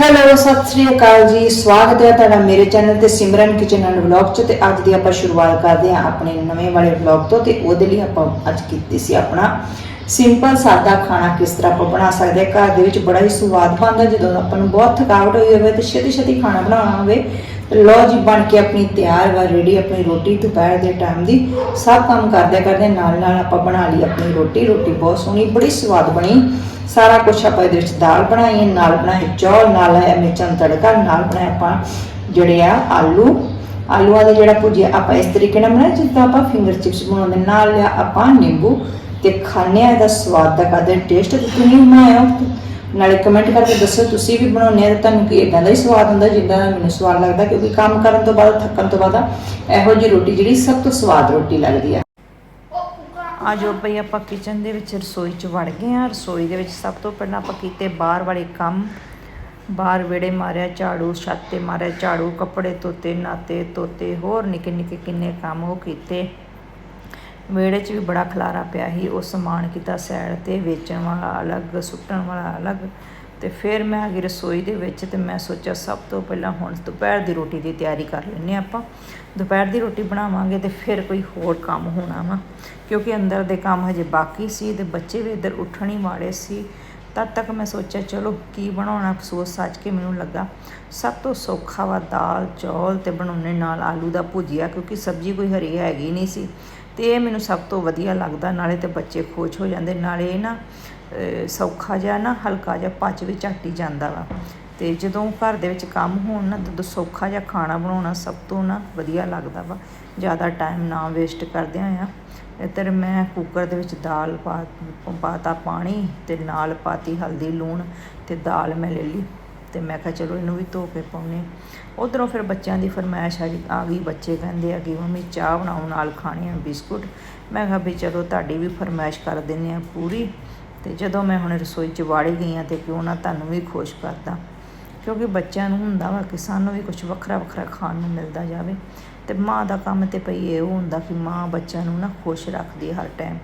Hello Sat Sri ਅਕਾਲ ਜੀ। ਸਵਾਗਤ ਹੈ ਤੁਹਾਡਾ ਮੇਰੇ ਚੈਨਲ ਤੇ ਸਿਮਰਨ ਕਿਚਨ ਐਂਡ ਵਲੌਗ ਚ ਤੇ ਅੱਜ ਦੀ ਆਪਾਂ ਸ਼ੁਰੂਆਤ ਕਰਦੇ ਹਾਂ ਆਪਣੇ ਨਵੇਂ ਵਾਲੇ ਵਲੌਗ ਤੋਂ ਤੇ ਉਹਦੇ ਲਈ ਆਪਾਂ ਅੱਜ ਕੀਤੀ ਸੀ ਆਪਣਾ ਸਿੰਪਲ ਸਾਦਾ ਖਾਣਾ ਕਿਸ ਤਰ੍ਹਾਂ ਆਪਾਂ ਬਣਾ ਸਕਦੇ ਹਾਂ। ਘਰ ਦੇ ਵਿੱਚ ਬੜਾ ਹੀ ਸਵਾਦ ਬਣਦਾ ਜਦੋਂ ਆਪਾਂ ਨੂੰ ਬਹੁਤ ਥਕਾਵਟ ਹੋਈ ਹੋਵੇ ਤੇ ਛੇਤੀ ਛੇਤੀ ਖਾਣਾ ਬਣਾਉਣਾ ਹੋਵੇ ਲੋ ਜੀ, ਬਣ ਕੇ ਆਪਣੀ ਤਿਆਰ ਵਾ ਰੈਡੀ ਆਪਣੀ ਰੋਟੀ, ਦੁਪਹਿਰ ਦੇ ਟਾਈਮ ਦੀ। ਸਭ ਕੰਮ ਕਰਦੇ ਕਰਦੇ ਨਾਲ ਨਾਲ ਆਪਾਂ ਬਣਾ ਲਈ ਆਪਣੀ ਰੋਟੀ। ਰੋਟੀ ਬਹੁਤ ਸੋਹਣੀ, ਬੜੀ ਸਵਾਦ ਬਣੀ। ਸਾਰਾ ਕੁਝ ਆਪਾਂ ਇਹਦੇ ਵਿੱਚ ਦਾਲ ਬਣਾਈ, ਨਾਲ ਬਣਾਏ ਚੌਲ, ਨਾਲ ਆਇਆ ਮਿਰਚਾਂ ਦਾ ਤੜਕਾ, ਨਾਲ ਬਣਾਇਆ ਆਪਾਂ ਜਿਹੜੇ ਆ ਆਲੂ। ਆਲੂਆਂ ਦਾ ਜਿਹੜਾ ਭੁਜੀਆ ਆਪਾਂ ਇਸ ਤਰੀਕੇ ਨਾਲ ਬਣਾਇਆ, ਜਿੱਦਾਂ ਆਪਾਂ ਫਿੰਗਰ ਚਿਪਸ ਬਣਾਉਂਦੇ ਨਾਲ ਲਿਆ ਆਪਾਂ ਨਿੰਬੂ ਤੇ ਖਾਣੇ ਆ ਇਹਦਾ ਸਵਾਦ ਦਾ ਕਦੇ ਟੇਸਟ ਤੁਸੀਂ ਨਹੀਂ ਬਣਾਇਆ। ਨਾਲੇ ਕਮੈਂਟ ਕਰਕੇ ਦੱਸੋ, ਤੁਸੀਂ ਵੀ ਬਣਾਉਂਦੇ ਆ ਤਾਂ ਤੁਹਾਨੂੰ ਕੀ ਇਦਾਂ ਦਾ ਹੀ ਸਵਾਦ ਹੁੰਦਾ ਜਿੱਦਾਂ ਦਾ ਮੈਨੂੰ ਸਵਾਦ ਲੱਗਦਾ? ਕਿਉਂਕਿ ਕੰਮ ਕਰਨ ਤੋਂ ਬਾਅਦ, ਥੱਕਣ ਤੋਂ ਬਾਅਦ ਇਹੋ ਜਿਹੀ ਰੋਟੀ ਜਿਹੜੀ ਸਭ ਤੋਂ ਸਵਾਦ ਰੋਟੀ ਲੱਗਦੀ ਆ ਆਜੋ ਭਈ ਆਪਾਂ ਕਿਚਨ ਦੇ ਵਿੱਚ ਰਸੋਈ 'ਚ ਵੜ ਗਏ ਆ ਰਸੋਈ ਦੇ ਵਿੱਚ ਸਭ ਤੋਂ ਪਹਿਲਾਂ ਆਪਾਂ ਕੀਤੇ ਬਾਹਰ ਵਾਲੇ ਕੰਮ। ਬਾਹਰ ਵਿਹੜੇ ਮਾਰਿਆ, ਝਾੜੂ, ਛੱਤ ਤੇ ਮਾਰਿਆ, ਝਾੜੂ, ਕੱਪੜੇ ਧੋਤੇ, ਨਾਤੇ ਧੋਤੇ, ਹੋਰ ਨਿੱਕੇ ਨਿੱਕੇ ਕਿੰਨੇ ਕੰਮ ਉਹ ਕੀਤੇ। ਵਿਹੜੇ 'ਚ ਵੀ ਬੜਾ ਖਲਾਰਾ ਪਿਆ ਸੀ, ਉਹ ਸਮਾਨ ਕੀਤਾ ਸਾਈਡ ਤੇ ਵੇਚਣ ਵਾਲਾ ਅਲੱਗ, ਸੁੱਟਣ ਵਾਲਾ ਅਲੱਗ। ਤੇ ਫਿਰ ਮੈਂ ਆ ਗਈ ਰਸੋਈ ਦੇ ਵਿੱਚ ਤੇ ਮੈਂ ਸੋਚਿਆ ਸਭ ਤੋਂ ਪਹਿਲਾਂ ਹੁਣ ਦੁਪਹਿਰ ਦੀ ਰੋਟੀ ਦੀ ਤਿਆਰੀ ਕਰ ਲੈਂਦੇ ਹਾਂ ਆਪਾਂ। ਦੁਪਹਿਰ ਦੀ ਰੋਟੀ ਬਣਾਵਾਂਗੇ ਤੇ ਫਿਰ ਕੋਈ ਹੋਰ ਕੰਮ ਹੋਣਾ ਵਾ, ਕਿਉਂਕਿ ਅੰਦਰ ਦੇ ਕੰਮ ਹਜੇ ਬਾਕੀ ਸੀ ਤੇ ਬੱਚੇ ਵੀ ਇੱਧਰ ਉੱਠਣ ਹੀ ਵਾਲੇ ਸੀ। ਤਦ ਤੱਕ ਮੈਂ ਸੋਚਿਆ, ਚਲੋ ਕੀ ਬਣਾਉਣਾ ਸੋਚ ਸੱਚ ਕੇ ਮੈਨੂੰ ਲੱਗਾ। ਸਭ ਤੋਂ ਸੌਖਾ ਵਾ ਦਾਲ, ਚੌਲ ਤੇ ਬਣਾਉਣੇ ਨਾਲ ਆਲੂ ਦਾ ਭੁਜੀਆ, ਕਿਉਂਕਿ ਸਬਜ਼ੀ ਕੋਈ ਹਰੀ ਹੈਗੀ ਨਹੀਂ ਸੀ। ਤੇ ਇਹ ਮੈਨੂੰ ਸਭ ਤੋਂ ਵਧੀਆ ਲੱਗਦਾ, ਨਾਲੇ ਤੇ ਬੱਚੇ ਖੁਸ਼ ਹੋ ਜਾਂਦੇ, ਨਾਲੇ ਇਹ ਨਾ ਸੌਖਾ ਜਿਹਾ ਨਾ, ਹਲਕਾ ਜਿਹਾ ਪਚ ਵੀ ਝੱਟ ਹੀ ਜਾਂਦਾ ਵਾ। ਤੇ ਜਦੋਂ ਘਰ ਦੇ ਵਿੱਚ ਕੰਮ ਹੋਣ ਨਾ ਤਦੋਂ ਸੌਖਾ ਜਿਹਾ ਖਾਣਾ ਬਣਾਉਣਾ ਸਭ ਤੋਂ ਨਾ ਵਧੀਆ ਲੱਗਦਾ ਵਾ। ਜ਼ਿਆਦਾ ਟਾਈਮ ਨਾ ਵੇਸਟ ਕਰਦੇ ਆ। ਇੱਧਰ ਮੈਂ ਕੁੱਕਰ ਦੇ ਵਿੱਚ ਦਾਲ ਪਾ, ਪਾਤਾ ਪਾਣੀ ਤੇ ਨਾਲ ਪਾਤੀ ਹਲਦੀ, ਲੂਣ ਤੇ ਦਾਲ ਮੈਂ ਲੈ ਲਈ। ਤੇ ਮੈਂ ਕਿਹਾ ਚਲੋ ਇਹਨੂੰ ਵੀ ਧੋ ਕੇ ਪਾਉਨੇ ਉਧਰੋਂ ਫਿਰ ਬੱਚਿਆਂ ਦੀ ਫਰਮਾਇਸ਼ ਆ ਗਈ ਬੱਚੇ ਕਹਿੰਦੇ ਆ ਕਿ ਮੰਮੀ ਚਾਹ ਬਣਾਉਣ ਨਾਲ ਖਾਣੇ ਆ ਬਿਸਕੁਟ। ਮੈਂ ਕਿਹਾ ਵੀ ਚਲੋ ਤੁਹਾਡੀ ਵੀ ਫਰਮਾਇਸ਼ ਕਰ ਦਿੰਨੇ ਆ ਪੂਰੀ। ਤੇ ਜਦੋਂ ਮੈਂ ਹੁਣ ਰਸੋਈ 'ਚ ਵਾੜੀ ਗਈ ਆ ਤੇ ਕਿਉਂ ਨਾ ਤੁਹਾਨੂੰ ਵੀ ਖੁਸ਼ ਕਰਦਾ। ਕਿਉਂਕਿ ਬੱਚਿਆਂ ਨੂੰ ਹੁੰਦਾ ਵਾ ਕਿ ਸਾਨੂੰ ਵੀ ਕੁਝ ਵੱਖਰਾ ਵੱਖਰਾ ਖਾਣ ਨੂੰ ਮਿਲਦਾ ਜਾਵੇ। ਤੇ ਮਾਂ ਦਾ ਕੰਮ ਤੇ ਪਈ ਇਹ ਹੁੰਦਾ ਕਿ ਮਾਂ ਬੱਚਿਆਂ ਨੂੰ ਨਾ ਖੁਸ਼ ਰੱਖਦੀ ਹਰ ਟਾਈਮ।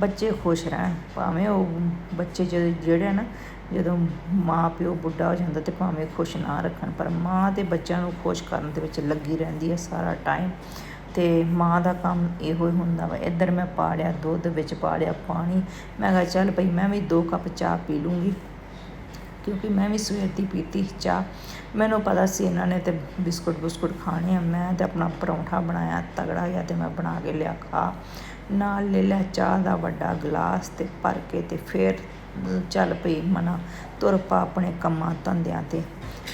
ਬੱਚੇ ਖੁਸ਼ ਰਹਿਣ, ਭਾਵੇਂ ਉਹ ਬੱਚੇ ਜਦੋਂ ਜਿਹੜੇ ਨਾ ਜਦੋਂ ਮਾਂ ਪਿਓ ਬੁੱਢਾ ਹੋ ਜਾਂਦਾ ਤੇ ਭਾਵੇਂ ਖੁਸ਼ ਨਾ ਰੱਖਣ, ਪਰ ਮਾਂ ਤੇ ਬੱਚਿਆਂ ਨੂੰ ਖੁਸ਼ ਕਰਨ ਦੇ ਵਿੱਚ ਲੱਗੀ ਰਹਿੰਦੀ ਹੈ ਸਾਰਾ ਟਾਈਮ ਤੇ ਮਾਂ ਦਾ ਕੰਮ ਇਹੋ ਹੀ ਹੁੰਦਾ ਵਾ, ਇੱਧਰ ਮੈਂ ਪਾੜਿਆ ਦੁੱਧ, ਵਿੱਚ ਪਾ ਲਿਆ ਪਾਣੀ। ਮੈਂ ਕਿਹਾ ਚੱਲ ਭਈ ਮੈਂ ਵੀ 2 ਕੱਪ ਚਾਹ ਪੀ ਲੂੰਗੀ, ਕਿਉਂਕਿ ਮੈਂ ਵੀ ਸਵੇਰ ਦੀ ਪੀਤੀ ਚਾਹ। ਮੈਨੂੰ ਪਤਾ ਸੀ ਇਹਨਾਂ ਨੇ ਤੇ ਬਿਸਕੁਟ ਬਿਸਕੁਟ ਖਾਣੇ ਆ। ਮੈਂ ਤੇ ਆਪਣਾ ਪਰੌਂਠਾ ਬਣਾਇਆ, ਤਗੜਾ ਜਿਹਾ ਤੇ ਮੈਂ ਬਣਾ ਕੇ ਲਿਆ ਖਾ। ਨਾਲ ਲੈ ਲਿਆ ਚਾਹ ਦਾ ਵੱਡਾ ਗਲਾਸ ਤੇ ਭਰ ਕੇ ਤੇ ਫਿਰ ਚੱਲ ਪਈ ਮਨਾ, ਤੁਰ ਪਾ ਆਪਣੇ ਕੰਮਾਂ ਧੰਦਿਆਂ ਤੇ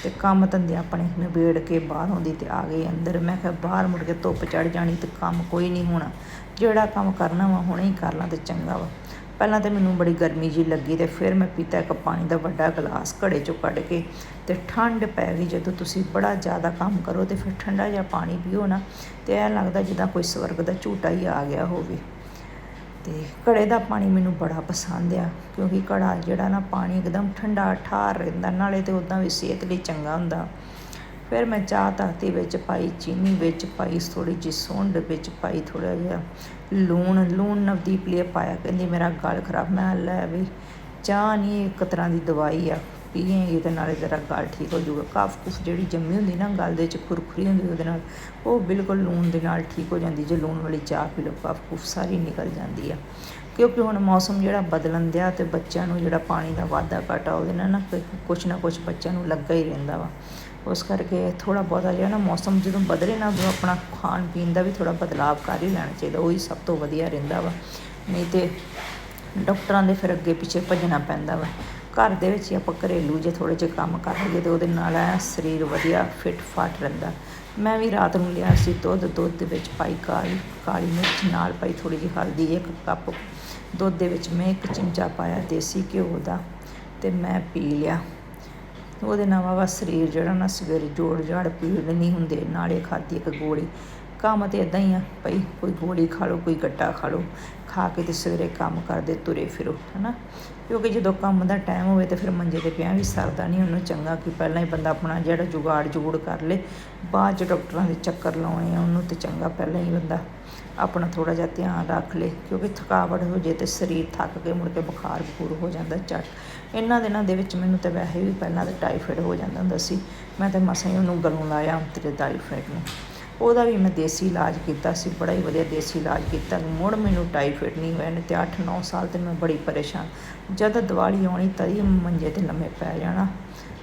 ਤੇ ਕੰਮ ਧੰਦੇ ਆਪਣੇ ਨਿਬੇੜ ਕੇ ਬਾਹਰ ਆਉਂਦੀ ਤੇ ਆ ਗਈ ਅੰਦਰ। ਮੈਂ ਕਿਹਾ ਬਾਹਰ ਮੁੜ ਕੇ ਧੁੱਪ ਚੜ ਜਾਣੀ ਤੇ ਕੰਮ ਕੋਈ ਨਹੀਂ ਹੋਣਾ। ਜਿਹੜਾ ਕੰਮ ਕਰਨਾ ਵਾ ਹੁਣੇ ਹੀ ਕਰ ਲਾਂ ਤੇ ਚੰਗਾ ਵਾ। ਪਹਿਲਾਂ ਤੇ ਮੈਨੂੰ ਬੜੀ ਗਰਮੀ ਜੀ ਲੱਗੀ ਤੇ ਫਿਰ ਮੈਂ ਪੀਤਾ ਇੱਕ ਪਾਣੀ ਦਾ ਵੱਡਾ ਗਲਾਸ ਘੜੇ ਚੋਂ ਕੱਢ ਕੇ ਤੇ ਠੰਡ ਪੈ ਗਈ। ਜਦੋਂ ਤੁਸੀਂ ਬੜਾ ਜ਼ਿਆਦਾ ਕੰਮ ਕਰੋ ਤੇ ਫਿਰ ਠੰਡਾ ਜਿਹਾ ਪਾਣੀ ਪੀਓ ਨਾ ਤੇ ਐਂ ਲੱਗਦਾ ਜਿੱਦਾਂ ਕੋਈ ਸਵਰਗ ਦਾ ਝੂਟਾ ਹੀ ਆ ਗਿਆ ਹੋਵੇ। ਤੇ ਘੜੇ ਦਾ ਪਾਣੀ ਮੈਨੂੰ ਬੜਾ ਪਸੰਦ ਆ, ਕਿਉਂਕਿ ਘੜਾ ਜਿਹੜਾ ਨਾ ਪਾਣੀ ਇੱਕਦਮ ਠੰਡਾ ਠਾਰ ਰਹਿੰਦਾ, ਨਾਲੇ ਤੇ ਉਦਾਂ ਵੀ ਸਿਹਤ ਲਈ ਚੰਗਾ ਹੁੰਦਾ। ਫਿਰ ਮੈਂ ਚਾਹ ਧਰਤੀ ਵਿੱਚ ਪਾਈ, ਚੀਨੀ ਵਿੱਚ ਪਾਈ ਥੋੜੀ ਜਿਹੀ ਸੁੰਡ ਵਿੱਚ ਪਾਈ ਥੋੜਾ ਜਿਹਾ ਲੂਣ ਲੂਣ ਨਵਦੀਪ ਲਈ ਪਾਇਆ, ਕਹਿੰਦੀ ਮੇਰਾ ਗਲ ਖਰਾਬ। ਮੈਂ ਕਿਹਾ, ਲੈ ਵੀ ਚਾਹ ਨਹੀਂ ਇੱਕ ਤਰ੍ਹਾਂ ਦੀ ਦਵਾਈ ਆ। ਪੀਏਂਗੇ ਤੇ ਨਾਲੇ ਤੇਰਾ ਗਲ ਠੀਕ ਹੋ ਜਾਊਗਾ। ਕਾਫ ਕੁਫ ਜਿਹੜੀ ਜੰਮੀ ਹੁੰਦੀ ਨਾ, ਗਲ ਦੇ ਵਿੱਚ ਖੁਰਖੁਰੀ ਹੁੰਦੀ ਉਹਦੇ ਨਾਲ, ਉਹ ਬਿਲਕੁਲ ਲੂਣ ਦੇ ਨਾਲ ਠੀਕ ਹੋ ਜਾਂਦੀ। ਜੇ ਲੂਣ ਵਾਲੀ ਚਾਹ ਪੀ ਲਓ, ਕਾਫ ਕੁਫ ਸਾਰੀ ਨਿਕਲ ਜਾਂਦੀ ਆ। ਕਿਉਂਕਿ ਹੁਣ ਮੌਸਮ ਜਿਹੜਾ ਬਦਲਣ ਦਿਆ ਤੇ ਬੱਚਿਆਂ ਨੂੰ ਜਿਹੜਾ ਪਾਣੀ ਦਾ ਵਾਧਾ ਘਾਟਾ ਉਹਦੇ ਨਾਲ ਨਾ ਕੁਛ ਨਾ ਕੁਛ ਬੱਚਿਆਂ ਨੂੰ ਲੱਗਾ ਹੀ ਰਹਿੰਦਾ ਵਾ। ਉਸ ਕਰਕੇ ਥੋੜਾ ਬਹੁਤਾ ਜਿਹੜਾ ਨਾ ਮੌਸਮ ਜਦੋਂ ਬਦਲੇ ਨਾ, ਉਦੋਂ ਆਪਣਾ ਖਾਣ ਪੀਣ ਦਾ ਵੀ ਥੋੜਾ ਬਦਲਾਵ ਕਰ ਹੀ ਲੈਣਾ ਚਾਹੀਦਾ। ਉਹੀ ਸਭ ਤੋਂ ਵਧੀਆ ਰਹਿੰਦਾ ਵਾ। ਨਹੀਂ ਤੇ ਡਾਕਟਰਾਂ ਦੇ ਫਿਰ ਅੱਗੇ ਪਿੱਛੇ ਭੱਜਣਾ ਪੈਂਦਾ ਵਾ। ਘਰ ਦੇ ਵਿੱਚ ਹੀ ਆਪਾਂ ਘਰੇਲੂ ਜੇ ਥੋੜੇ ਜਿਹੇ ਕੰਮ ਕਰ ਲਈਏ ਤੇ ਉਹਦੇ ਨਾਲ ਐ ਸਰੀਰ ਵਧੀਆ ਫਿੱਟ ਫਾਟ ਰਹਿੰਦਾ। ਮੈਂ ਵੀ ਰਾਤ ਨੂੰ ਲਿਆ ਸੀ ਦੁੱਧ ਦੁੱਧ ਦੇ ਵਿੱਚ ਪਾਈ ਕਾਲੀ ਕਾਲੀ ਮਿਰਚ, ਨਾਲ ਪਾਈ ਥੋੜੀ ਜਿਹੀ ਹਲਦੀ, ਇੱਕ ਕੱਪ ਦੁੱਧ ਦੇ ਵਿੱਚ ਮੈਂ ਇੱਕ ਚਮਚਾ ਪਾਇਆ ਦੇਸੀ ਘਿਓ ਦਾ ਤੇ ਮੈਂ ਪੀ ਲਿਆ। ਉਹਦੇ ਨਾਲ ਵਾ ਸਰੀਰ ਜਿਹੜਾ ਨਾ ਸਵੇਰੇ ਜੋੜ ਜਾੜ ਪੀੜ ਨਹੀਂ ਹੁੰਦੇ, ਨਾਲੇ ਖਾਦੀ ਇੱਕ ਗੋਲੀ। ਕੰਮ ਤੇ ਇਦਾਂ ਹੀ ਆ ਭਈ ਕੋਈ ਗੋਲੀ ਖਾ ਲਓ, ਕੋਈ ਗੱਟਾ ਖਾ ਲਓ, ਖਾ ਕੇ ਤੇ ਸਵੇਰੇ ਕੰਮ ਕਰਦੇ ਤੁਰੇ ਫਿਰੋ, ਹਨਾ? ਕਿਉਂਕਿ ਜਦੋਂ ਕੰਮ ਦਾ ਟਾਈਮ ਹੋਵੇ ਤੇ ਫਿਰ ਮੰਜੇ ਤੇ ਪਿਆ ਵੀ ਸਰਦਾ ਨਹੀਂ ਉਹਨੂੰ ਚੰਗਾ ਕਿ ਪਹਿਲਾਂ ਹੀ ਬੰਦਾ ਆਪਣਾ ਜਿਹੜਾ ਜੁਗਾੜ ਜੂੜ ਕਰ ਲੇ। ਬਾਅਦ ਚ ਡਾਕਟਰਾਂ ਦੇ ਚੱਕਰ ਲਾਉਣੇ ਆ, ਉਹਨੂੰ ਤੇ ਚੰਗਾ ਪਹਿਲਾਂ ਹੀ ਬੰਦਾ ਆਪਣਾ ਥੋੜਾ ਜਿਹਾ ਧਿਆਨ ਰੱਖ ਲੇ, ਕਿਉਂਕਿ ਥਕਾਵਟ ਹੋ ਜੇ ਤੇ ਸਰੀਰ ਥੱਕ ਕੇ ਮੁੜ ਕੇ ਬੁਖਾਰ ਬਖੂਰ ਹੋ ਜਾਂਦਾ ਝੱਟ। ਇਹਨਾਂ ਦਿਨਾਂ ਦੇ ਵਿੱਚ ਮੈਨੂੰ ਤਾਂ ਵੈਸੇ ਵੀ ਪਹਿਲਾਂ ਤਾਂ ਟਾਈਫਾਇਡ ਹੋ ਜਾਂਦਾ ਹੁੰਦਾ ਸੀ। ਮੈਂ ਤਾਂ ਮਸਾਂ ਹੀ ਉਹਨੂੰ ਗਲੋਂ ਲਾਇਆ, ਤੇਰੇ ਟਾਈਫਾਇਡ ਨੂੰ। ਉਹਦਾ ਵੀ ਮੈਂ ਦੇਸੀ ਇਲਾਜ ਕੀਤਾ ਸੀ, ਬੜਾ ਹੀ ਵਧੀਆ ਦੇਸੀ ਇਲਾਜ ਕੀਤਾ। ਮੁੜ ਮੈਨੂੰ ਟਾਈਫਾਇਡ ਨਹੀਂ ਹੋਇਆ, ਨਹੀਂ ਤੇ 8-9 ਸਾਲ ਤੇ ਮੈਂ ਬੜੀ ਪਰੇਸ਼ਾਨ। ਜਦ ਦੀਵਾਲੀ ਆਉਣੀ ਤਦੀ ਮੰਜੇ ਤੇ ਲੰਮੇ ਪੈ ਜਾਣਾ,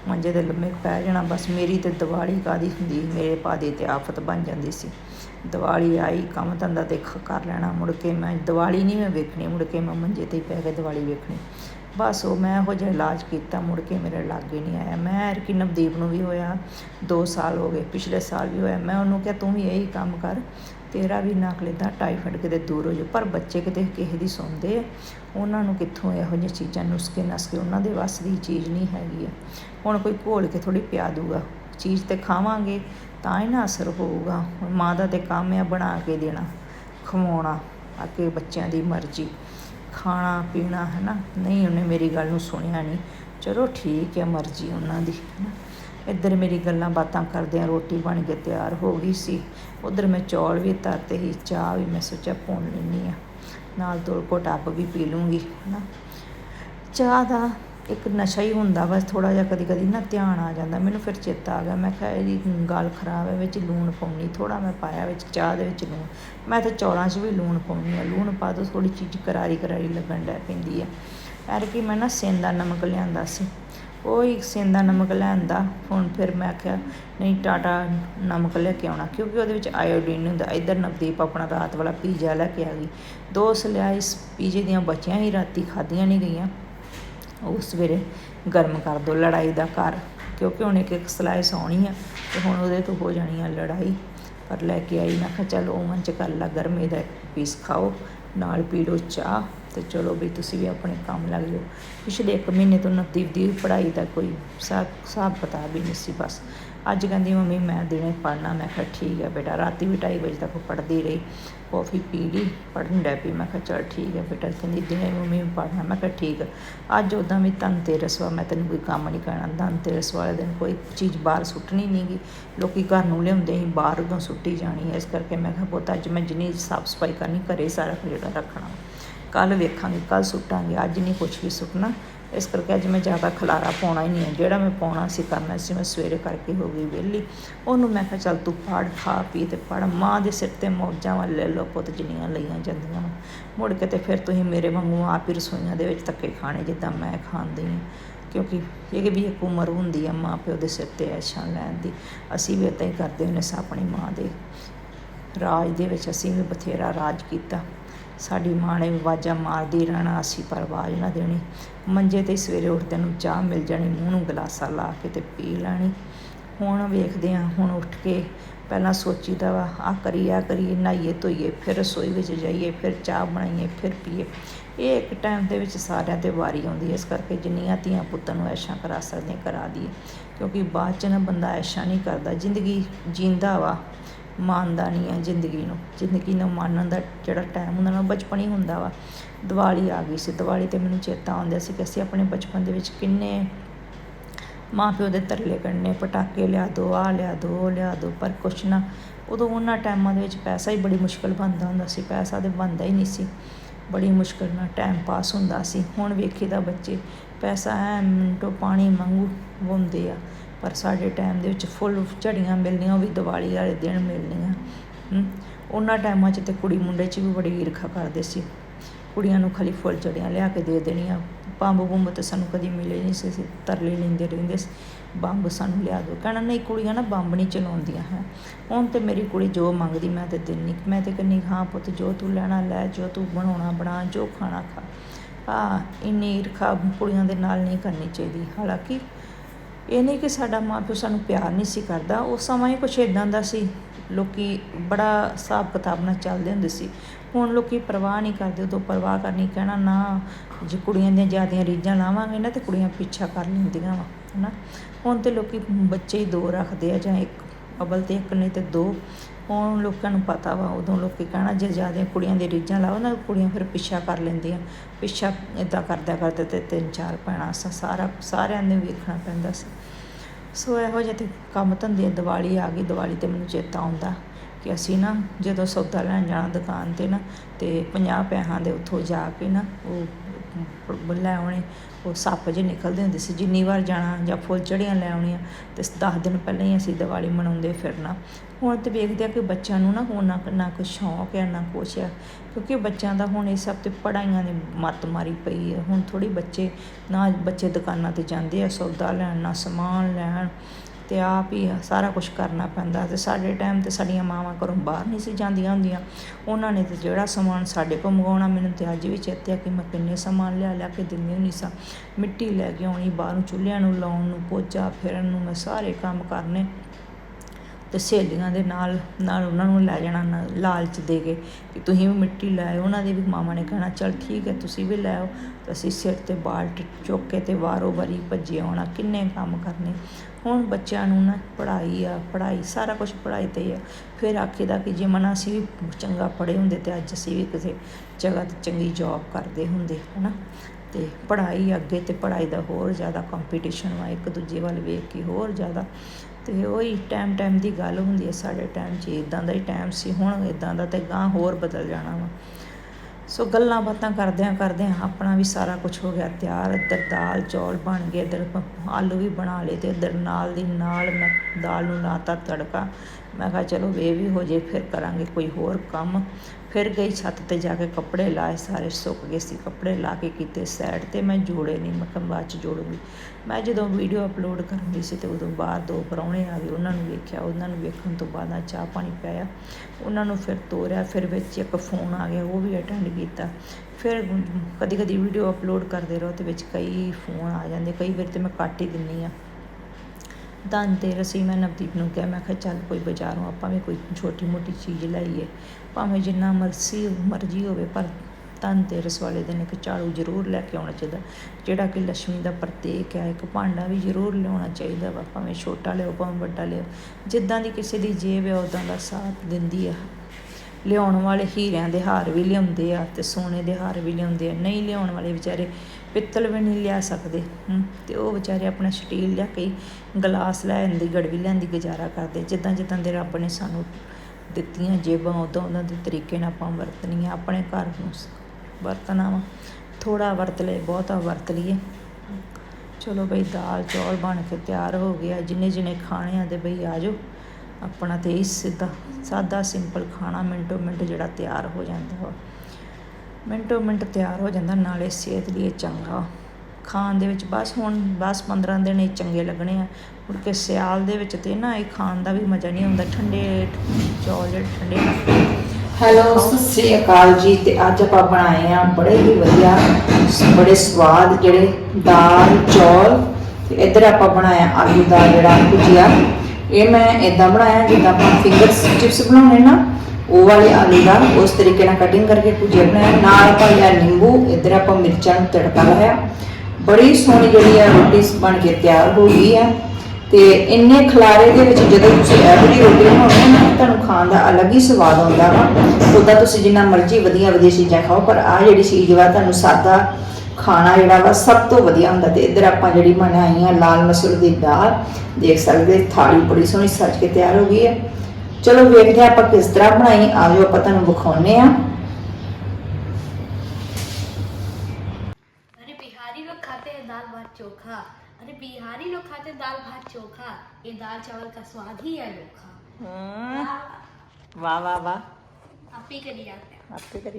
ਮੰਜੇ ਤੇ ਲੰਮੇ ਪੈ ਜਾਣਾ। ਬਸ ਮੇਰੀ ਤੇ ਦੀਵਾਲੀ ਕਾਦੀ ਹੁੰਦੀ? ਮੇਰੇ ਪਾਦੇ ਤੇ ਆਫਤ ਬਣ ਜਾਂਦੀ ਸੀ। ਦੀਵਾਲੀ ਆਈ, ਕੰਮ ਧੰਦਾ ਦੇਖ ਕਰ ਲੈਣਾ। ਮੁੜ ਕੇ ਮੈਂ ਦੀਵਾਲੀ ਨਹੀਂ ਮੈਂ ਵੇਖਣੀ, ਮੁੜ ਕੇ ਮੈਂ ਮੰਜੇ ਤੇ ਹੀ ਪੈ ਕੇ ਦੀਵਾਲੀ ਵੇਖਣੀ। ਬਸ ਉਹ ਮੈਂ ਇਹੋ ਜਿਹਾ ਇਲਾਜ ਕੀਤਾ, ਮੁੜ ਕੇ ਮੇਰੇ ਲਾਗੇ ਨਹੀਂ ਆਇਆ। ਮੈਂ ਕਿ ਨਵਦੀਪ ਨੂੰ ਵੀ ਹੋਇਆ 2 ਸਾਲ ਹੋ ਗਏ, ਪਿਛਲੇ ਸਾਲ ਵੀ ਹੋਇਆ। ਮੈਂ ਉਹਨੂੰ ਕਿਹਾ, ਤੂੰ ਵੀ ਇਹੀ ਕੰਮ ਕਰ, ਤੇਰਾ ਵੀ ਨੱਕ ਲੈਦਾ ਟਾਈਫਾਇਡ ਕਿਤੇ ਦੂਰ ਹੋ ਜਾ। ਪਰ ਬੱਚੇ ਕਿਤੇ ਕਿਸੇ ਦੀ ਸੁਣਦੇ ਆ। ਉਹਨਾਂ ਨੂੰ ਕਿੱਥੋਂ ਇਹੋ ਜਿਹੀਆਂ ਚੀਜ਼ਾਂ, ਨੁਸਖੇ ਨਸਕੇ ਉਹਨਾਂ ਦੇ ਵੱਸ ਦੀ ਚੀਜ਼ ਨਹੀਂ ਹੈਗੀ ਆ। ਹੁਣ ਕੋਈ ਘੋਲ ਕੇ ਥੋੜੀ ਪਿਆ ਦੂਗਾ। ਚੀਜ਼ ਤੇ ਖਾਵਾਂਗੇ, ਤਾਂ ਹੀ ਨਾ ਅਸਰ ਹੋਊਗਾ ਹੁਣ ਮਾਂ ਦਾ ਤੇ ਕੰਮ ਆ ਬਣਾ ਕੇ ਦੇਣਾ, ਖਵਾਉਣਾ, ਅੱਗੇ ਬੱਚਿਆਂ ਦੀ ਮਰਜ਼ੀ। ਖਾਣਾ ਪੀਣਾ ਹੈ ਨਾ ਨਹੀਂ, ਉਹਨੇ ਮੇਰੀ ਗੱਲ ਨੂੰ ਸੁਣਿਆ ਨਹੀਂ। ਚਲੋ ਠੀਕ ਹੈ, ਮਰਜ਼ੀ ਉਹਨਾਂ ਦੀ ਹੈ ਨਾ ਇੱਧਰ ਮੇਰੀ ਗੱਲਾਂ ਬਾਤਾਂ ਕਰਦਿਆਂ ਰੋਟੀ ਬਣ ਕੇ ਤਿਆਰ ਹੋ ਗਈ ਸੀ। ਉਧਰ ਮੈਂ ਚੌਲ ਵੀ ਤਰਤੇ ਸੀ, ਚਾਹ ਵੀ ਮੈਂ ਸੋਚਿਆ ਭੁੰਨ ਲੈਂਦੀ ਆ ਨਾਲ ਦੋ ਘੁੱਟ ਅੱਬ ਵੀ ਪੀ ਲੂੰਗੀ ਹੈ ਨਾ ਚਾਹ ਦਾ ਇੱਕ ਨਸ਼ਾ ਹੀ ਹੁੰਦਾ ਬਸ ਥੋੜਾ ਜਿਹਾ ਕਦੀ ਕਦੀ ਨਾ ਧਿਆਨ ਆ ਜਾਂਦਾ। ਮੈਨੂੰ ਫਿਰ ਚੇਤਾ ਆ ਗਿਆ, ਮੈਂ ਕਿਹਾ ਇਹਦੀ ਗੱਲ ਖਰਾਬ ਹੈ, ਵਿੱਚ ਲੂਣ ਪਾਉਣੀ ਥੋੜਾ ਮੈਂ ਪਾਇਆ ਵਿੱਚ, ਚਾਹ ਦੇ ਵਿੱਚ ਲੂਣ। ਮੈਂ ਤਾਂ ਚੌਲਾਂ 'ਚ ਵੀ ਲੂਣ ਪਾਉਣੀ ਆ ਲੂਣ ਪਾ ਦੋ ਥੋੜੀ ਚੀਜ਼ ਕਰਾਰੀ ਕਰਾਰੀ ਲੱਗਣ ਡੈ ਪੈਂਦੀ ਹੈ ਐਰ ਕਿ ਮੈਂ ਨਾ ਸੇਂਦਾ ਨਮਕ ਲਿਆਂਦਾ ਸੀ। ਉਹ ਇੱਕ ਸੇਂਦਾ ਨਮਕ ਲਿਆਂਦਾ, ਹੁਣ ਫਿਰ ਮੈਂ ਆਖਿਆ ਨਹੀਂ ਟਾਟਾ ਨਮਕ ਲੈ ਕੇ ਆਉਣਾ, ਕਿਉਂਕਿ ਉਹਦੇ ਵਿੱਚ ਆਇਓਡੀਨ ਹੁੰਦਾ। ਇੱਧਰ ਨਵਦੀਪ ਆਪਣਾ ਰਾਤ ਵਾਲਾ ਪੀਜ਼ਾ ਲੈ ਕੇ ਆ ਗਈ। ਦੋ ਸਲਾਈਸ ਪੀਜ਼ੇ ਦੀਆਂ ਬਚੀਆਂ ਹੀ ਰਾਤੀ, ਖਾਧੀਆਂ ਨਹੀਂ ਗਈਆਂ। ਉਹ ਸਵੇਰੇ ਗਰਮ ਕਰ ਦੋ ਲੜਾਈ ਦਾ ਘਰ, ਕਿਉਂਕਿ ਹੁਣ ਇੱਕ ਇੱਕ ਸਲਾਈਸ ਆਉਣੀ ਆ ਤੇ ਹੁਣ ਉਹਦੇ ਤੋਂ ਹੋ ਜਾਣੀ ਆ ਲੜਾਈ। ਪਰ ਲੈ ਕੇ ਆਈ, ਮੈਂ ਕਿਹਾ ਚੱਲ ਓਵਨ ਚ ਕਰ ਲਾ ਗਰਮੇ ਦਾ ਪੀਸ ਖਾਓ, ਨਾਲ ਪੀ ਲਓ ਚਾਹ ਤੇ ਚਲੋ ਵੀ ਤੁਸੀਂ ਵੀ ਆਪਣੇ ਕੰਮ ਲੱਗ ਜਾਓ। ਪਿਛਲੇ 1 ਮਹੀਨੇ ਤੋਂ ਨਦੀਪ ਦੀ ਪੜ੍ਹਾਈ ਦਾ ਕੋਈ ਹਿਸਾਬ ਹਿਸਾਬ ਪਤਾ ਵੀ ਨਹੀਂ ਸੀ ਬਸ। ਅੱਜ ਕਹਿੰਦੀ, ਮੰਮੀ, ਮੈਂ ਦਿਨੇ ਪੜ੍ਹਨਾ। ਮੈਂ ਕਿਹਾ, ਠੀਕ ਹੈ ਬੇਟਾ। ਰਾਤੀ ਵੀ 2:30 ਵਜੇ ਤੱਕ ਪੜ੍ਹਦੀ ਰਹੀ। ਕੌਫੀ ਪੀ ਲਈ, ਪੜ੍ਹਨ ਡੈ ਪਈ। ਮੈਂ ਕਿਹਾ, ਚਲ ਠੀਕ ਹੈ ਬੇਟਾ। ਕਹਿੰਦੀ, ਦਿਨੇ ਮੰਮੀ ਪੜ੍ਹਨਾ। ਮੈਂ ਕਿਹਾ, ਠੀਕ ਹੈ ਅੱਜ ਉਦਾਂ ਵੀ ਧਨਤੇਰਸ ਵਾ ਮੈਂ ਤੈਨੂੰ ਕੋਈ ਕੰਮ ਨਹੀਂ ਕਰਨਾ ਧਨਤੇਰਸ ਵਾਲੇ ਦਿਨ ਕੋਈ ਚੀਜ਼ ਬਾਹਰ ਸੁੱਟਣੀ ਨਹੀਂਗੀ ਲੋਕੀ ਘਰ ਨੂੰ ਲਿਆਉਂਦੇ ਹੀ ਬਾਹਰ ਉਦੋਂ ਸੁੱਟੀ ਜਾਣੀ ਹੈ। ਇਸ ਕਰਕੇ ਮੈਂ ਕਿਹਾ, ਪੁੱਤ, ਅੱਜ ਮੈਂ ਜਿੰਨੀ ਸਾਫ਼ ਸਫ਼ਾਈ ਕਰਨੀ, ਘਰੇ ਸਾਰਾ ਜਿਹੜਾ ਰੱਖਣਾ। ਕੱਲ ਵੇਖਾਂਗੇ ਕੱਲ ਸੁੱਟਾਂਗੇ। ਅੱਜ ਨਹੀਂ ਕੁਝ ਵੀ ਸੁੱਟਣਾ। ਇਸ ਕਰਕੇ ਅੱਜ ਮੈਂ ਜ਼ਿਆਦਾ ਖਲਾਰਾ ਪਾਉਣਾ ਹੀ ਨਹੀਂ ਹੈ। ਜਿਹੜਾ ਮੈਂ ਪਾਉਣਾ ਸੀ ਕਰਨਾ ਸੀ, ਮੈਂ ਸਵੇਰੇ ਕਰਕੇ ਹੋ ਗਈ ਵਿਹਲੀ। ਉਹਨੂੰ ਮੈਂ ਕਿਹਾ, ਚੱਲ ਤੂੰ ਪੜ ਖਾ, ਪੀ ਤੇ ਪੜ ਮਾਂ ਦੇ ਸਿਰ ਤੇ ਮੌਜਾਂ ਵਾਲ ਲੈ ਲਓ ਪੁੱਤ, ਜਿੰਨੀਆਂ ਲਈਆਂ ਜਾਂਦੀਆਂ ਵਾਂ। ਮੁੜ ਕੇ ਤੇ ਫਿਰ ਤੁਸੀਂ ਮੇਰੇ ਵਾਂਗੂ ਆਪ ਹੀ ਰਸੋਈਆਂ ਦੇ ਵਿੱਚ ਧੱਕੇ ਖਾਣੇ, ਜਿੱਦਾਂ ਮੈਂ ਖਾਂਦੀ ਹਾਂ। ਕਿਉਂਕਿ ਇਹ ਵੀ ਇੱਕ ਉਮਰ ਹੁੰਦੀ ਆ, ਮਾਂ ਪਿਓ ਦੇ ਸਿਰ ਤੇ ਐਸ਼ਾਂ ਲੈਣ ਦੀ। ਅਸੀਂ ਵੀ ਇਦਾਂ ਹੀ ਕਰਦੇ ਹੁੰਦੇ ਸਾਂ, ਆਪਣੀ ਮਾਂ ਦੇ ਰਾਜ ਦੇ ਵਿੱਚ ਅਸੀਂ ਵੀ ਬਥੇਰਾ ਰਾਜ ਕੀਤਾ। ਸਾਡੀ ਮਾਂ ਨੇ ਆਵਾਜ਼ਾਂ ਮਾਰਦੀ ਰਹਿਣਾ, ਅਸੀਂ ਪਰ ਆਵਾਜ਼ ਨਾ ਦੇਣੀ। ਮੰਜੇ ਤੇ ਸਵੇਰੇ ਉੱਠਦੇ ਨੂੰ ਚਾਹ ਮਿਲ ਜਾਣੀ, ਮੂੰਹ ਨੂੰ ਗਲਾਸਾ ਲਾ ਕੇ ਤੇ ਪੀ ਲੈਣੀ। ਹੁਣ ਵੇਖਦੇ ਹਾਂ, ਹੁਣ ਉੱਠ ਕੇ ਪਹਿਲਾਂ ਸੋਚੀਦਾ ਵਾ ਆ ਕਰੀਏ ਆ ਕਰੀਏ, ਨਹਾਈਏ, ਧੋਈਏ, ਫਿਰ ਰਸੋਈ ਵਿੱਚ ਜਾਈਏ, ਫਿਰ ਚਾਹ ਬਣਾਈਏ, ਫਿਰ ਪੀਏ। ਇਹ ਇੱਕ ਟਾਈਮ ਦੇ ਵਿੱਚ ਸਾਰਿਆਂ ਤੇ ਵਾਰੀ ਆਉਂਦੀ ਹੈ, ਇਸ ਕਰਕੇ ਜਿੰਨੀਆਂ ਧੀਆਂ ਪੁੱਤਾਂ ਨੂੰ ਐਸ਼ਾਂ ਕਰਾ ਸਕਦੇ ਕਰਾ ਦਈਏ। ਕਿਉਂਕਿ ਬਾਅਦ ਚ ਨਾ ਬੰਦਾ ਐਸ਼ਾ ਨਹੀਂ ਕਰਦਾ। ਜ਼ਿੰਦਗੀ ਜੀਂਦਾ ਵਾ। ਮਾਣਦਾ ਨਹੀਂ ਹੈ ਜ਼ਿੰਦਗੀ ਨੂੰ ਜ਼ਿੰਦਗੀ ਨੂੰ ਮੰਨਣ ਦਾ ਜਿਹੜਾ ਟਾਈਮ ਹੁੰਦਾ ਨਾ ਉਹ ਬਚਪਨ ਹੀ ਹੁੰਦਾ ਵਾ। ਦੀਵਾਲੀ ਆ ਗਈ ਸੀ, ਦੀਵਾਲੀ ਤੇ ਮੈਨੂੰ ਚੇਤਾ ਆਉਂਦਾ ਸੀ ਕਿ ਅਸੀਂ ਆਪਣੇ ਬਚਪਨ ਦੇ ਵਿੱਚ ਕਿੰਨੇ ਮਾਂ ਪਿਓ ਦੇ ਤਰਲੇ ਕਰਨੇ ਪਟਾਕੇ ਲਿਆ ਦੋ ਆ ਲਿਆ ਦੋ ਲਿਆ ਦੋ, ਪਰ ਕੁਛ ਨਾ, ਉਦੋਂ ਉਹਨਾਂ ਟਾਈਮਾਂ ਦੇ ਵਿੱਚ ਪੈਸਾ ਹੀ ਬੜੀ ਮੁਸ਼ਕਲ ਬਣਦਾ ਹੁੰਦਾ ਸੀ, ਪੈਸਾ ਤੇ ਬਣਦਾ ਹੀ ਨਹੀਂ ਸੀ। ਬੜੀ ਮੁਸ਼ਕਲ ਨਾਲ ਟਾਈਮ ਪਾਸ ਹੁੰਦਾ ਸੀ। ਹੁਣ ਵੇਖੀਦਾ ਬੱਚੇ, ਪੈਸਾ ਐ ਮਿੰਟੋ ਪਾਣੀ ਵਾਂਗੂ ਹੁੰਦੇ ਆ। ਪਰ ਸਾਡੇ ਟਾਈਮ ਦੇ ਵਿੱਚ ਫੁੱਲ ਝੜੀਆਂ ਮਿਲਣੀਆਂ, ਉਹ ਵੀ ਦੀਵਾਲੀ ਵਾਲੇ ਦਿਨ ਮਿਲਣੀਆਂ। ਉਹਨਾਂ ਟਾਈਮਾਂ 'ਚ ਤੇ ਕੁੜੀ ਮੁੰਡੇ 'ਚ ਵੀ ਬੜੀ ਈਰਖਾ ਕਰਦੇ ਸੀ। ਕੁੜੀਆਂ ਨੂੰ ਖਾਲੀ ਫੁੱਲ ਝੜੀਆਂ ਲਿਆ ਕੇ ਦੇ ਦੇਣੀਆਂ। ਬੰਬ ਬੁੰਬ ਤਾਂ ਸਾਨੂੰ ਕਦੀ ਮਿਲੇ ਨਹੀਂ ਸੀ, ਅਸੀਂ ਤਰਲੇ ਲੈਂਦੇ ਰਹਿੰਦੇ ਸੀ। ਬੰਬ ਸਾਨੂੰ ਲਿਆ ਦਿਓ। ਕਹਿਣਾ, ਨਹੀਂ, ਕੁੜੀਆਂ ਨਾ ਬੰਬ ਨਹੀਂ ਚਲਾਉਂਦੀਆਂ, ਹੈ। ਹੁਣ ਤੇ ਮੇਰੀ ਕੁੜੀ ਜੋ ਮੰਗਦੀ, ਮੈਂ ਤੇ ਦਿੰਨੀ। ਮੈਂ ਤੇ ਕਹਿੰਨੀ, ਹਾਂ ਪੁੱਤ, ਜੋ ਤੂੰ ਲੈਣਾ, ਲੈ, ਜੋ ਤੂੰ ਬਣਾਉਣਾ, ਬਣਾ, ਜੋ ਖਾਣਾ ਖਾ। ਆ ਇੰਨੀ ਈਰਖਾ ਕੁੜੀਆਂ ਦੇ ਨਾਲ ਨਹੀਂ ਕਰਨੀ ਚਾਹੀਦੀ। ਹਾਲਾਂਕਿ ਇਹ ਨਹੀਂ ਕਿ ਸਾਡਾ ਮਾਂ ਪਿਓ ਸਾਨੂੰ ਪਿਆਰ ਨਹੀਂ ਸੀ ਕਰਦਾ। ਉਸ ਸਮਾਂ ਹੀ ਕੁਛ ਇਦਾਂ ਦਾ ਸੀ, ਲੋਕੀ ਬੜਾ ਹਿਸਾਬ ਕਿਤਾਬ ਨਾਲ ਚੱਲਦੇ ਹੁੰਦੇ ਸੀ। ਹੁਣ ਲੋਕੀ ਪਰਵਾਹ ਨਹੀਂ ਕਰਦੇ, ਉਦੋਂ ਪਰਵਾਹ ਕਰਨੀ ਕਹਿਣਾ, ਨਾ, ਜੇ ਕੁੜੀਆਂ ਦੀਆਂ ਜ਼ਿਆਦੀਆਂ ਰੀਝਾਂ ਲਾਵਾਂਗੇ ਨਾ ਤੇ ਕੁੜੀਆਂ ਪਿੱਛਾ ਕਰ ਲੈਂਦੀਆਂ ਵਾ ਹਨਾ। ਹੁਣ ਤੇ ਲੋਕੀ ਬੱਚੇ ਹੀ ਦੋ ਰੱਖਦੇ ਆ ਜਾਂ ਇੱਕ ਅਵਲ ਤੇ ਇੱਕ ਨਹੀਂ ਤੇ ਦੋ। ਹੁਣ ਲੋਕਾਂ ਨੂੰ ਪਤਾ ਵਾ, ਉਦੋਂ ਲੋਕੀ ਕਹਿਣਾ, ਜੇ ਜ਼ਿਆਦਾ ਕੁੜੀਆਂ ਦੀ ਰੀਝਾਂ ਲਾਓ ਨਾ ਕੁੜੀਆਂ ਫਿਰ ਪਿੱਛਾ ਕਰ ਲੈਂਦੀਆਂ। ਪਿੱਛਾ ਇਦਾਂ ਕਰਦਾ ਕਰਦੇ ਤੇ ਤਿੰਨ ਚਾਰ ਭੈਣਾਂ ਸਾਰਾ, ਸਾਰਿਆਂ ਨੇ ਵੇਖਣਾ ਪੈਂਦਾ ਸੀ। ਸੋ ਇਹੋ ਜਿਹੇ ਤੇ ਕੰਮ ਧੰਦੇ ਦੀਵਾਲੀ ਆ ਗਈ, ਦੀਵਾਲੀ ਤੇ ਮੈਨੂੰ ਚੇਤਾ ਆਉਂਦਾ ਕਿ ਅਸੀਂ ਨਾ ਜਦੋਂ ਸੌਦਾ ਲੈਣ ਜਾਣਾ ਦੁਕਾਨ ਤੇ ਨਾ, ਤੇ 50 ਪੈਸਿਆਂ ਦੇ ਉੱਥੋਂ ਜਾ ਕੇ ਨਾ ਉਹ ਲੈ ਆਉਣੇ। ਉਹ ਸੱਪ ਜਿਹੇ ਨਿਕਲਦੇ ਹੁੰਦੇ ਸੀ। ਜਿੰਨੀ ਵਾਰ ਜਾਣਾ ਜਾਂ ਫੁੱਲਝੜੀਆਂ ਲੈ ਆਉਣੀਆਂ ਤੇ 10 ਦਿਨ ਪਹਿਲਾਂ ਹੀ ਅਸੀਂ ਦੀਵਾਲੀ ਮਨਾਉਂਦੇ ਫਿਰਨਾ। ਹੁਣ ਤੇ ਵੇਖਦੇ ਆ ਕਿ ਬੱਚਿਆਂ ਨੂੰ ਨਾ ਹੁਣ ਨਾ ਨਾ ਕੋਈ ਸ਼ੌਂਕ ਹੈ, ਨਾ ਕੁਛ ਹੈ। ਕਿਉਂਕਿ ਬੱਚਿਆਂ ਦਾ ਹੁਣ ਇਸ ਹਫ਼ਤੇ ਤੇ ਪੜਾਈਆਂ ਦੀ ਮੱਤ ਮਾਰੀ ਪਈ ਹੈ। ਹੁਣ ਥੋੜੀ ਬੱਚੇ ਨਾ ਬੱਚੇ ਦੁਕਾਨਾਂ ਤੇ ਜਾਂਦੇ ਆ ਸੌਦਾ ਲੈਣ, ਨਾ ਸਮਾਨ ਲੈਣ। ਤੇ ਆਪ ਹੀ ਸਾਰਾ ਕੁਝ ਕਰਨਾ ਪੈਂਦਾ ਤੇ ਸਾਡੇ ਟਾਈਮ ਤੇ ਸਾਡੀਆਂ ਮਾਵਾਂ ਘਰੋਂ ਬਾਹਰ ਨਹੀਂ ਸੀ ਜਾਂਦੀਆਂ ਹੁੰਦੀਆਂ। ਉਹਨਾਂ ਨੇ ਤੇ ਜਿਹੜਾ ਸਮਾਨ ਸਾਡੇ ਕੋਲ ਮੰਗਾਉਣਾ ਮੈਨੂੰ ਤੇ ਅੱਜ ਵੀ ਚੇਤੇ ਆ ਕਿ ਮੈਂ ਕਿੰਨੇ ਸਮਾਨ ਲਿਆ ਲਿਆ ਕੇ ਦਿੰਦੀ ਹੁੰਦੀ ਸਾਂ। ਮਿੱਟੀ ਲੈ ਕੇ ਆਉਣੀ, ਬਾਹਰੋਂ ਚੁੱਲ੍ਹਿਆਂ ਨੂੰ ਲਾਉਣ ਨੂੰ, ਪੋਚਾ ਫੇਰਨ ਨੂੰ ਮੈਂ ਸਾਰੇ ਕੰਮ ਕਰਨੇ। ਅਤੇ ਸਹੇਲੀਆਂ ਦੇ ਨਾਲ ਨਾਲ ਉਹਨਾਂ ਨੂੰ ਲੈ ਜਾਣਾ ਲਾਲਚ ਦੇ ਕੇ ਕਿ ਤੁਸੀਂ ਵੀ ਮਿੱਟੀ ਲੈ ਆਓ ਉਹਨਾਂ ਦੇ ਵੀ ਮਾਮਾ ਨੇ ਕਹਿਣਾ, ਚਲ ਠੀਕ ਹੈ, ਤੁਸੀਂ ਵੀ ਲੈ ਆਓ। ਅਸੀਂ ਸਿਰ ਤੇ ਬਾਲਟੀ ਚੁੱਕ ਕੇ ਤੇ ਵਾਰੋ ਵਾਰੀ ਭੱਜੇ ਆਉਣਾ ਕਿੰਨੇ ਕੰਮ ਕਰਨੇ। ਹੁਣ ਬੱਚਿਆਂ ਨੂੰ ਨਾ ਪੜ੍ਹਾਈ ਆ, ਪੜ੍ਹਾਈ, ਸਾਰਾ ਕੁਝ ਪੜ੍ਹਾਈ ਤੇ ਹੀ ਆ। ਫਿਰ ਆਖੀਦਾ ਕਿ ਜੇ ਮਨ ਅਸੀਂ ਵੀ ਚੰਗਾ ਪੜ੍ਹੇ ਹੁੰਦੇ ਤੇ ਅੱਜ ਅਸੀਂ ਵੀ ਕਿਸੇ ਜਗ੍ਹਾ ਤੇ ਚੰਗੀ ਜੌਬ ਕਰਦੇ ਹੁੰਦੇ, ਹਨਾ? ਤੇ ਪੜ੍ਹਾਈ ਅੱਗੇ ਤੇ ਪੜ੍ਹਾਈ ਦਾ ਹੋਰ ਜ਼ਿਆਦਾ ਕੰਪੀਟੀਸ਼ਨ ਵਾ, ਇੱਕ ਦੂਜੇ ਵੱਲ ਵੇਖ ਕੇ ਹੋਰ ਜ਼ਿਆਦਾ ਤੇ ਉਹੀ ਟਾਈਮ ਟਾਈਮ ਦੀ ਗੱਲ ਹੁੰਦੀ ਹੈ, ਸਾਡੇ ਟਾਈਮ 'ਚ ਇਦਾਂ ਦਾ ਹੀ ਟਾਈਮ ਸੀ, ਹੁਣ ਇਦਾਂ ਦਾ ਤੇ ਗਾਂ ਹੋਰ ਬਦਲ ਜਾਣਾ ਵਾ। ਸੋ ਗੱਲਾਂ ਬਾਤਾਂ ਕਰਦਿਆਂ ਕਰਦਿਆਂ ਆਪਣਾ ਵੀ ਸਾਰਾ ਕੁਝ ਹੋ ਗਿਆ, ਤਿਆਰ, ਇੱਧਰ ਦਾਲ ਚੌਲ ਬਣ ਗਏ, ਇੱਧਰ ਆਲੂ ਵੀ ਬਣਾ ਲਏ ਤੇ ਇੱਧਰ ਨਾਲ ਦੀ ਨਾਲ ਮੈਂ ਦਾਲ ਨੂੰ ਲਾਤਾ ਤੜਕਾ। ਮੈਂ ਕਿਹਾ ਚਲੋ ਇਹ ਵੀ ਹੋ ਜੇ, ਫਿਰ ਕਰਾਂਗੇ ਕੋਈ ਹੋਰ ਕੰਮ। ਫਿਰ ਗਈ ਛੱਤ ਤੇ ਜਾ ਕੇ ਕੱਪੜੇ ਲਾਏ, ਸਾਰੇ ਸੁੱਕ ਗਏ ਸੀ। ਕੱਪੜੇ ਲਾ ਕੇ ਕੀਤੇ ਸਾਈਡ ਤੇ, ਮੈਂ ਜੋੜੇ ਨਹੀਂ ਮੈਂ ਕਿਹਾ ਬਾਅਦ ਚ ਜੋੜੂੰਗੀ। ਮੈਂ ਜਦੋਂ ਵੀਡੀਓ ਅਪਲੋਡ ਕਰਨੀ ਸੀ ਤੇ ਉਦੋਂ ਬਾਹਰ ਦੋ ਪ੍ਰਾਹੁਣੇ ਆ ਗਏ, ਉਹਨਾਂ ਨੂੰ ਵੇਖਿਆ, ਉਹਨਾਂ ਨੂੰ ਵੇਖਣ ਤੋਂ ਬਾਅਦ ਮੈਂ ਚਾਹ ਪਾਣੀ ਪਿਆਇਆ, ਉਹਨਾਂ ਨੂੰ ਫਿਰ ਤੋਰਿਆ, ਫਿਰ ਵਿੱਚ ਇੱਕ ਫੋਨ ਆ ਗਿਆ, ਉਹ ਵੀ ਅਟੈਂਡ ਕੀਤਾ। ਫਿਰ ਕਦੀ ਕਦੀ ਵੀਡੀਓ ਅਪਲੋਡ ਕਰਦੇ ਰਹੋ ਤੇ ਵਿੱਚ ਕਈ ਫੋਨ ਆ ਜਾਂਦੇ, ਕਈ ਵਾਰ ਤੇ ਮੈਂ ਕੱਟ ਹੀ ਦਿੰਨੀ ਆ। ਧਨਤੇਰਸ ਸੀ ਮੈਂ ਨਵਦੀਪ ਨੂੰ ਕਿਹਾ, ਮੈਂ ਕਿਹਾ ਚੱਲ ਕੋਈ ਬਾਜ਼ਾਰੋਂ ਆਪਾਂ ਵੀ ਕੋਈ ਛੋਟੀ ਮੋਟੀ ਚੀਜ਼ ਲਾਈਏ। ਭਾਵੇਂ ਜਿੰਨਾ ਮਰਜ਼ੀ ਮਰਜ਼ੀ ਹੋਵੇ, ਪਰ ਧਨਤੇਰਸ ਵਾਲੇ ਦਿਨ ਇੱਕ ਝਾੜੂ ਜ਼ਰੂਰ ਲੈ ਕੇ ਆਉਣਾ ਚਾਹੀਦਾ। ਜਿਹੜਾ ਕਿ ਲక్ష్ਮੀ ਦਾ ਪ੍ਰਤੀਕ ਹੈ ਇੱਕ ਭਾਂਡਾ ਵੀ ਜ਼ਰੂਰ ਲਿਆਉਣਾ ਚਾਹੀਦਾ ਵਾ। ਭਾਵੇਂ ਛੋਟਾ ਲਿਓ ਭਾਵੇਂ ਵੱਡਾ ਲਿਓ ਜਿੱਦਾਂ ਦੀ ਕਿਸੇ ਦੀ ਜੇਬ ਹੈ ਉਦਾਂ ਦਾ ਸਾਥ ਦਿੰਦੀ ਆ। ਲਿਆਉਣ ਵਾਲੇ ਹੀਰਿਆਂ ਦੇ ਹਾਰ ਵੀ ਲਿਆਉਂਦੇ ਆ ਤੇ ਸੋਨੇ ਦੇ ਹਾਰ ਵੀ ਲਿਆਉਂਦੇ ਆ। ਨਹੀਂ ਲਿਆਉਣ ਵਾਲੇ ਵਿਚਾਰੇ ਪਿੱਤਲ ਵੀ ਨਹੀਂ ਲਿਆ ਸਕਦੇ ਹਮ, ਤੇ ਉਹ ਵਿਚਾਰੇ ਆਪਣਾ ਸਟੀਲ ਲਿਆ ਕੇ ਗਲਾਸ ਲੈ ਆਂਦੀ ਗੜਵੀ ਲੈਂਦੀ ਗੁਜ਼ਾਰਾ ਕਰਦੇ ਜਿੱਦਾਂ ਜਿੱਦਾਂ ਦੇ ਰੱਬ ਨੇ ਸਾਨੂੰ ਦਿੱਤੀਆਂ ਜੇਬਾਂ ਉਦਾਂ ਉਦਾਂ ਦੇ ਤਰੀਕੇ ਨਾਲ ਆਪਾਂ ਵਰਤਣੀਆਂ ਆਪਣੇ ਘਰ ਨੂੰ ਵਰਤਣਾ ਵਾ। ਥੋੜਾ ਵਰਤ ਲਏ ਬਹੁਤਾ ਵਰਤ ਲਈਏ। ਚਲੋ ਬਈ ਦਾਲ ਚੌਲ ਬਣ ਕੇ ਤਿਆਰ ਹੋ ਗਿਆ ਜਿੰਨੇ ਜਿੰਨੇ ਖਾਣੇ ਆ ਤੇ ਬਈ ਆ ਜਾਓ। ਆਪਣਾ ਤੇ ਹੀ ਸਿੱਧਾ, ਸਾਦਾ ਸਿੰਪਲ ਖਾਣਾ ਮਿੰਟੋ ਮਿੰਟ ਜਿਹੜਾ ਤਿਆਰ ਹੋ ਜਾਂਦਾ ਵਾ। ਮਿੰਟੋ ਮਿੰਟ ਤਿਆਰ ਹੋ ਜਾਂਦਾ, ਨਾਲੇ ਸਿਹਤ ਲਈ ਇਹ ਚੰਗਾ। ਖਾਣ ਦੇ ਵਿੱਚ ਬਸ ਹੁਣ ਬਸ 15 ਦਿਨ ਇਹ ਚੰਗੇ ਲੱਗਣੇ ਆ। ਮੁੜ ਸਿਆਲ ਦੇ ਵਿੱਚ ਤੇ ਨਾ ਇਹ ਖਾਣ ਦਾ ਵੀ ਮਜ਼ਾ ਨਹੀਂ ਆਉਂਦਾ, ਠੰਡੇ ਚੌਲ ਜਿਹੜੇ ਠੰਡੇ ਹੈਲੋ, ਸਤਿ ਸ੍ਰੀ ਅਕਾਲ ਜੀ, ਤੇ ਅੱਜ ਆਪਾਂ ਬਣਾਏ ਆ ਬੜੇ ਹੀ ਵਧੀਆ, ਬੜੇ ਸਵਾਦ ਜਿਹੜੇ ਦਾਲ, ਚੌਲ, ਤੇ ਇੱਧਰ ਆਪਾਂ ਬਣਾਇਆ ਆਲੂ ਦਾ ਜਿਹੜਾ ਭੁਜੀਆ। ਇਹ ਮੈਂ ਇਦਾਂ ਬਣਾਇਆ, ਜਿੱਦਾਂ ਆਪਾਂ ਫਿੰਗਰਸ ਚਿਪਸ ਬਣਾਉਂਦੇ ਨਾ, ਉਹ ਵਾਲੇ ਆਲੂ ਦਾ ਉਸ ਤਰੀਕੇ ਨਾਲ ਕਟਿੰਗ ਕਰਕੇ ਭੁਜੀਆ ਬਣਾਇਆ। ਨਾਲ ਆਪਾਂ ਲਿਆ ਨਿੰਬੂ, ਇੱਧਰ ਆਪਾਂ ਮਿਰਚਾਂ ਨੂੰ ਤੜਕਾ ਲਾਇਆ। ਬੜੀ ਸੋਹਣੀ ਜਿਹੜੀ ਆ ਰੋਟੀ ਬਣ ਕੇ ਤਿਆਰ ਹੋ ਗਈ ਆ। ਤੇ ਇੰਨੇ ਖਲਾਰੇ ਦੇ ਵਿੱਚ ਜਦੋਂ ਤੁਸੀਂ ਇਹ ਵਾਲੀ ਰੋਟੀ ਬਣਾਉਂਦੇ ਹੋ ਨਾ, ਤੁਹਾਨੂੰ ਖਾਣ ਦਾ ਅਲੱਗ ਹੀ ਸਵਾਦ ਆਉਂਦਾ ਵਾ। ਉਹਦਾ ਤੁਸੀਂ ਜਿੰਨਾ ਮਰਜ਼ੀ ਵਧੀਆ ਵਧੀਆ ਚੀਜ਼ਾਂ ਖਾਓ, ਪਰ ਆ ਜਿਹੜੀ ਚੀਜ਼ ਵਾ, ਤੁਹਾਨੂੰ ਸਾਦਾ ਖਾਣਾ ਜਿਹੜਾ ਵਾ ਸਭ ਤੋਂ ਵਧੀਆ ਹੁੰਦਾ ਤੇ ਇੱਧਰ ਆਪਾਂ ਜਿਹੜੀ ਬਣਾਈ ਆ ਲਾਲ ਮਸੂਰ ਦੀ ਦਾਲ ਦੇਖ ਸਕਦੇ ਥਾਲੀ ਬੜੀ ਸੋਹਣੀ ਸੱਜ ਕੇ ਤਿਆਰ ਹੋ ਗਈ ਹੈ ਚਲੋ ਵੇਖਦੇ ਹਾਂ ਆਪਾਂ ਕਿਸ ਤਰ੍ਹਾਂ ਬਣਾਈ ਆਜੋ ਆਪਾਂ ਤੁਹਾਨੂੰ ਵਿਖਾਉਨੇ ਆ अरे बिहारी लोग खाते हैं दाल भात चोखा अरे बिहारी लोग खाते हैं दाल भात चोखा ये दाल चावल का स्वाद ही अनोखा ਵਾਹ ਵਾਹ ਵਾਹ आप ही के लिए आते हैं ਆਪੇ ਕਰੀ